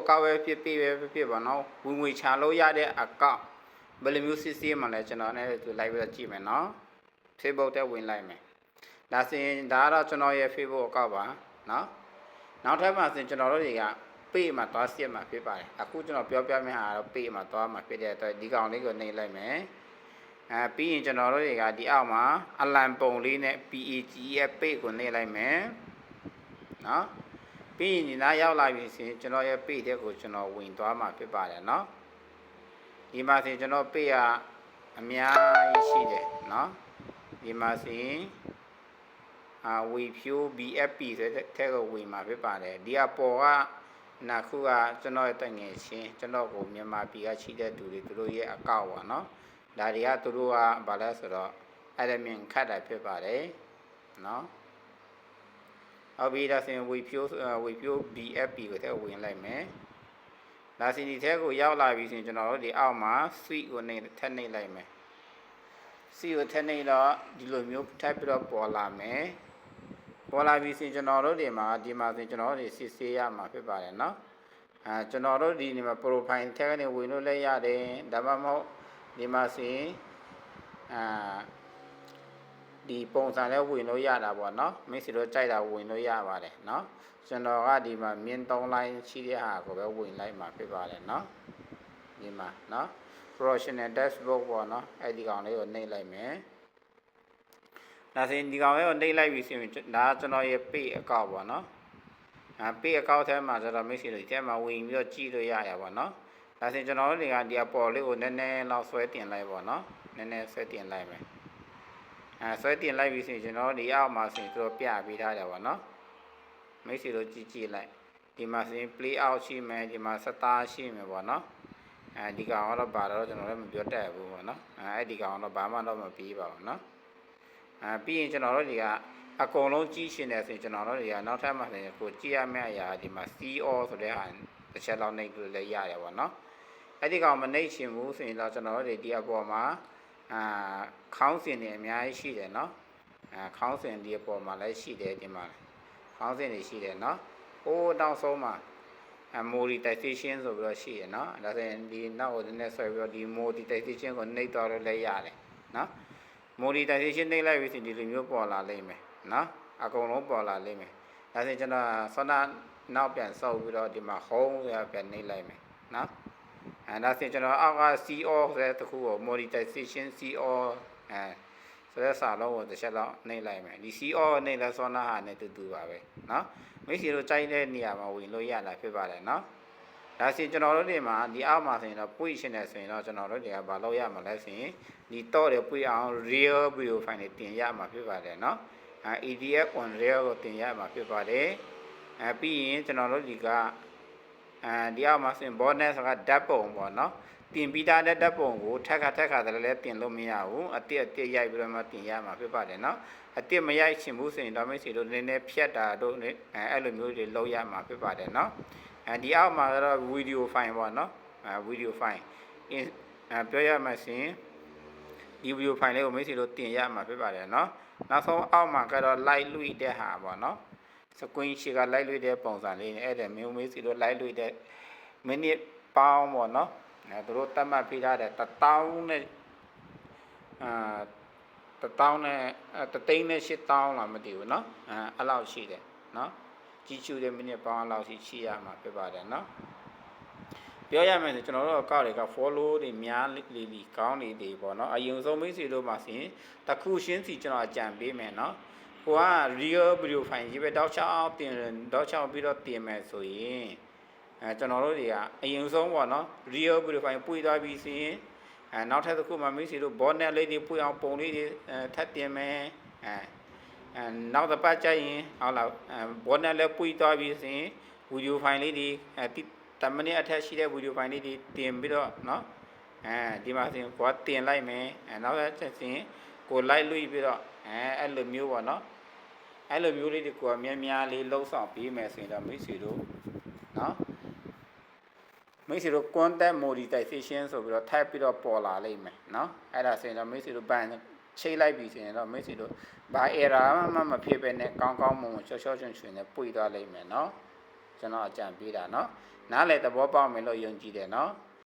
အကောင့်ပဲဖြစ်ဖြစ်ပဲဖြစ်ဖြစ်ပါနော်ဝင်ငွေချလို့ရတဲ့အကောင့်ဘယ်လိုမျိုးစစ်ဆေးမှလဲကျွန်တော်လည်းသူလိုက်ပြီးတော့ကြည့်မယ်နော် Facebook တက်ဝင်လိုက်မယ်ဒါဆိုရင်ဒါကတော့ကျွန်တော်ရဲ့ Facebook အကောင့်ပါနော်နောက်ထပ်မှဆိုရင်ကျွန်တော်တို့တွေကပေ့မှာသွားစစ်မှာဖြစ်ပါတယ်အခုကျွန်တော်ပြောပြမယ့်ဟာကတော့ပေ့မှာသွားမှာဖြစ်တဲ့အတွက်ဒီကောင်လေးကိုနှိပ်လိုက်မယ်အဲပြီးရင်ကျွန်တော်တို့တွေကဒီအောက်မှာအလံပုံလေးနဲ့ PAG ရဲ့ပေ့ကိုနှိပ်လိုက်မယ်နော် ပြီးရင်ညီနာရောက်လာပြီဆိုရင်ကျွန်တော်ရဲ့ page တဲ့ကိုကျွန်တော်ဝင်သွားမှာဖြစ်ပါတယ်เนาะဒီမှာဆိုရင်ကျွန်တော် page ကအများကြီးရှိတယ်เนาะဒီမှာဆိုရင်အာ we view BFP ဆိုတဲ့ထက်ကိုဝင်မှာဖြစ်ပါတယ်ဒီအပေါ်ကနာခုကကျွန်တော်ရဲ့တငယ်ချင်းကျွန်တော်ကိုမြန်မာပြည်ကရှိတဲ့သူတွေသူတို့ရဲ့အကောက်ပါเนาะဒါတွေကသူတို့ကဘာလဲဆိုတော့ admin ခတ်တာဖြစ်ပါတယ်เนาะ ဟုတ်ပြီဒါဆိုရင် webview webview BFP ကိုထည့်ဝင်လိုက်မယ်ဒါစီဒီထဲကိုရောက်လာပြီဆိုရင်ကျွန်တော်တို့ဒီအောက်မှာ suite ကိုနေထည့်နေလိုက်မယ် suite ကိုထည့်နေတော့ဒီလိုမျိုးထပ်ပြီးတော့ပေါ်လာမယ်ပေါ်လာပြီဆိုရင်ကျွန်တော်တို့ဒီမှာဒီမှာဆိုရင်ကျွန်တော်တို့စစ်ဆေးရမှာဖြစ်ပါတယ်เนาะအဲကျွန်တော်တို့ဒီနေမှာ profile ထဲကနေဝင်လို့လည်းရတယ်ဒါမှမဟုတ်ဒီမှာဆိုရင်အာ ဒီပုံစံနဲ့ဝင်လို့ရတာပေါ့နော်မင်းစီတို့ကြိုက်တာဝင်လို့ရပါတယ်နော်ကျွန်တော်ကဒီမှာမြင်း3 line ရှိတဲ့ဟာကိုပဲဝင်လိုက်မှာဖြစ်ပါတယ်နော်ဒီမှာနော် professional dashboard ပေါ့နော်အဲ့ဒီကောင်လေးကိုနှိပ်လိုက်မယ်ဒါဆိုရင်ဒီကောင်လေးကိုနှိပ်လိုက်ပြီဆိုရင်ဒါကကျွန်တော်ရဲ့ page account ပေါ့နော်အဲ page account ထဲမှာကျွန်တော်မင်းစီတို့ဒီထဲမှာဝင်ပြီးတော့ကြည့်လို့ရရပါတော့ဒါဆိုရင်ကျွန်တော်တို့တွေကဒီအပေါ်လေးကိုနည်းနည်းလောက်ဆွဲတင်လိုက်ပေါ့နော်နည်းနည်းဆွဲတင်လိုက်မယ် အဲဆွဲတင်လိုက်ပြီဆိုရင်ကျွန်တော်ဒီအောက်မှာဆိုရင်သူတို့ပြပေးထားတယ်ပေါ့နော်မိတ်ဆွေတို့ကြည့်ကြည့်လိုက်ဒီမှာဆိုရင် play out ရှိမယ်ဒီမှာ star ရှိမယ်ပေါ့နော်အဲဒီကောင်ကတော့ဘာတော့ကျွန်တော်လည်းမပြောတတ်ဘူးပေါ့နော်အဲအဲ့ဒီကောင်ကတော့ဘာမှတော့မပြီးပါဘူးနော်အဲပြီးရင်ကျွန်တော်တို့တွေကအကုန်လုံးကြည့်ရှင်တယ်ဆိုရင်ကျွန်တော်တို့တွေကနောက်ထပ်မှဆိုရင်ကိုကြည့်ရမယ့်အရာဒီမှာ CO ဆိုတဲ့ဟာတစ်ချက်လောက်နှိပ်လို့လည်းရတယ်ပေါ့နော်အဲ့ဒီကောင်မနှိပ်ရှင်ဘူးဆိုရင်တော့ကျွန်တော်တို့တွေဒီအပေါ်မှာ အာခေါင်းစဉ်တွေအများကြီးရှိတယ်နော်အာခေါင်းစဉ်ဒီအပေါ်မှာလည်းရှိတယ်ဒီမှာခေါင်းစဉ်တွေရှိတယ်နော်ဟိုးတောက်ဆုံးမှာ monetization ဆိုပြီးတော့ရှိရနော်ဒါဆိုရင်ဒီနောက်ကိုနည်းနည်းဆွဲပြီးတော့ဒီ monetization ကိုနှိပ်သွားလို့လည်းရတယ်နော် monetization နှိပ်လိုက်ပြီးဆိုရင်ဒီလိုမျိုးပေါ်လာလိမ့်မယ်နော်အကုန်လုံးပေါ်လာလိမ့်မယ်ဒါဆိုရင်ကျွန်တော်ဆောနာနောက်ပြန်ဆောက်ပြီးတော့ဒီမှာ home ဆိုပြန်နှိပ်လိုက်မယ်နော် นาะ အဲဒါဆိုကျွန်တော်အောက်က CO ဆိုတဲ့တခုကို monetization CO အဲဆိုတဲ့စာလုံးကိုတစ်ချက်လောက်နှိပ်လိုက်မယ်ဒီ CO နှိပ်လဲစောနာဟာနဲ့တူတူပါပဲเนาะမိတ်ဆွေတို့ကြိုက်တဲ့နေရာမှာဝင်လို့ရတာဖြစ်ပါတယ်เนาะဒါဆိုကျွန်တော်တို့တွေမှာဒီအောက်မှာဆိုရင်တော့ပွင့်ရှင်တယ်ဆိုရင်တော့ကျွန်တော်တို့တွေကမလုပ်ရမှာလဲဆိုရင်ဒီတော့တွေပွင့်အောင် real video file တွေတင်ရမှာဖြစ်ပါတယ်เนาะအဲ EDF on real ကိုတင်ရမှာဖြစ်ပါတယ်အဲပြီးရင်ကျွန်တော်တို့ဒီက အဲဒီအောက်မှာဆိုရင် bonus ကဓာတ်ပုံပေါ့နော်တင်ပြီးသားတဲ့ဓာတ်ပုံကိုထက်ခါထက်ခါတည်းလည်းတင်လို့မရဘူးအတစ်အတစ်ရိုက်ပြီးတော့မှတင်ရမှာဖြစ်ပါတယ်နော်အတစ်မရိုက်ချင်ဘူးဆိုရင်တော့မိတ်ဆွေတို့နည်းနည်းဖြတ်တာတို့အဲအဲ့လိုမျိုးတွေလုပ်ရမှာဖြစ်ပါတယ်နော်အဲဒီအောက်မှာတော့ video file ပေါ့နော်အဲ video file အင်းအဲပြောရမှဆိုရင်ဒီ video file လေးကိုမိတ်ဆွေတို့တင်ရမှာဖြစ်ပါတယ်နော်နောက်ဆုံးအောက်မှာကတော့ light လွှိတဲ့ဟာပေါ့နော် စကွင်းရှိကလိုက်လွှဲတဲ့ပုံစံလေးနဲ့အဲ့ဒါမျိုးမေးစီတို့လိုက်လွှဲတဲ့မိနစ်ပေါင်းပေါ့နော်အဲသူတို့တတ်မှတ်ပေးထားတဲ့တထောင်နဲ့အာတထောင်နဲ့တသိန်းနဲ့ရှစ်တောင်းလားမသိဘူးနော်အဲအဲ့လောက်ရှိတယ်နော်ကြီးချူတဲ့မိနစ်ပေါင်းအဲ့လောက်ရှိရှိရမှာဖြစ်ပါတယ်နော်ပြောရမယ်ဆိုကျွန်တော်တို့အကောက်တွေက follow တွေများလီလီကောင်းနေတယ်ပေါ့နော်အရင်ဆုံးမိတ်ဆွေတို့မှာဆိုရင်တစ်ခုချင်းစီကျွန်တော်အကြံပေးမယ်နော် ဟိုက real video file ရေးပဲတောက်ချောက်တင်တောက်ချောက်ပြီးတော့တင်မယ်ဆိုရင်အဲကျွန်တော်တို့တွေကအရင်ဆုံးပေါ့နော် real video file ပွေသွားပြီးဆိုရင်အဲနောက်ထပ်တစ်ခုမှမိစီတို့ bonnet လေးတွေပွေအောင်ပုံလေးတွေထပ်တင်မယ်အဲအဲနောက်တစ်ပတ်ကျရင်ဟုတ်လား bonnet လေးပွေသွားပြီးဆိုရင် video file လေးတွေအဲ10မိနစ်အထက်ရှိတဲ့ video file လေးတွေတင်ပြီးတော့နော်အဲဒီမှာဆိုရင်ကိုကတင်လိုက်မယ်အဲနောက်ထပ်ဆိုရင်ကိုလိုက်လွှင့်ပြီးတော့ အဲအဲ့လိုမျိုးပေါ့နော်အဲ့လိုမျိုးလေးတကူကများများလေးလှုပ်ဆောင်ပေးမယ်ဆိုရင်တော့မိတ်ဆွေတို့နော်မိတ်ဆွေတို့ content monetization ဆိုပြီးတော့ထပ်ပြီးတော့ပေါ်လာလိမ့်မယ်နော်အဲ့ဒါဆိုရင်တော့မိတ်ဆွေတို့ဘန်ချိတ်လိုက်ပြီဆိုရင်တော့မိတ်ဆွေတို့ဘာ error မှမဖြစ်ပဲနဲ့ကောင်းကောင်းမွန်မွန်ချော့ချော့ချွင်ချွင်နဲ့ပွေသွားလိမ့်မယ်နော်ကျွန်တော်အကြံပေးတာနော်နားလေသဘောပေါက်မယ်လို့ယုံကြည်တယ်နော်